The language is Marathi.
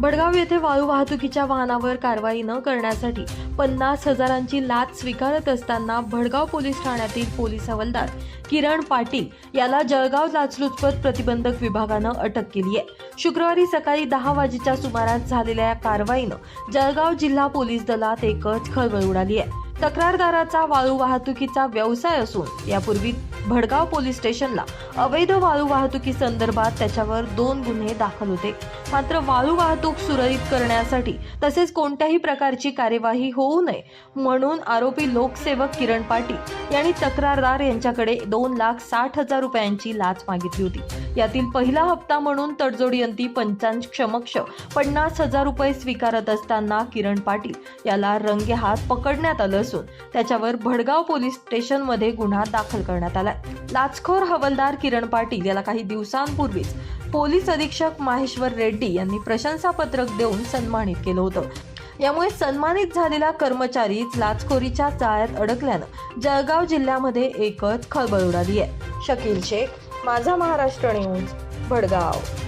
भडगाव येथे वाळू वाहतुकीच्या वाहनावर कारवाई न करण्यासाठी पन्नास हजारांची लाच स्वीकारत असताना भडगाव पोलीस ठाण्यातील पोलीस हवालदार किरण पाटील याला जळगाव लाचलुचपत प्रतिबंधक विभागानं अटक केली आहे. शुक्रवारी सकाळी दहा वाजेच्या सुमारास झालेल्या या कारवाईनं जळगाव जिल्हा पोलीस दलात एकच खळबळ उडाली आहे. तक्रारदाराचा वाळू वाहतुकीचा व्यवसाय असून यापूर्वी भडगाव पोलीस स्टेशनला अवैध वाळू वाहतुकी संदर्भात त्याच्यावर दोन गुन्हे दाखल होते. मात्र वाळू वाहतूक सुरळीत करण्यासाठी तसेच कोणत्याही प्रकारची कार्यवाही होऊ नये म्हणून आरोपी लोकसेवक किरण पाटील यांनी तक्रारदार यांच्याकडे दोन लाख साठ हजार रुपयांची लाच मागितली होती. यातील पहिला हप्ता म्हणून तडजोडयंती पंचांश क्षमक्ष पन्नास हजार रुपये स्वीकारत असताना किरण पाटील याला रंगेहात पकडण्यात आलं असून त्याच्यावर भडगाव पोलीस स्टेशनमध्ये गुन्हा दाखल करण्यात आलाय. लाचखोर हवलदार किरण पाटील याला काही दिवसांपूर्वीच पोलीस अधीक्षक माहेश्वर रेड्डी यांनी प्रशंसापत्रक देऊन सन्मानित केलं होतं. यामुळे सन्मानित झालेला कर्मचारीच लाचखोरीच्या चाळ्यात अडकल्यानं जळगाव जिल्ह्यामध्ये एकच खळबळ उडाली आहे. शकील शेख माझा महाराष्ट्र न्यूज भडगाव.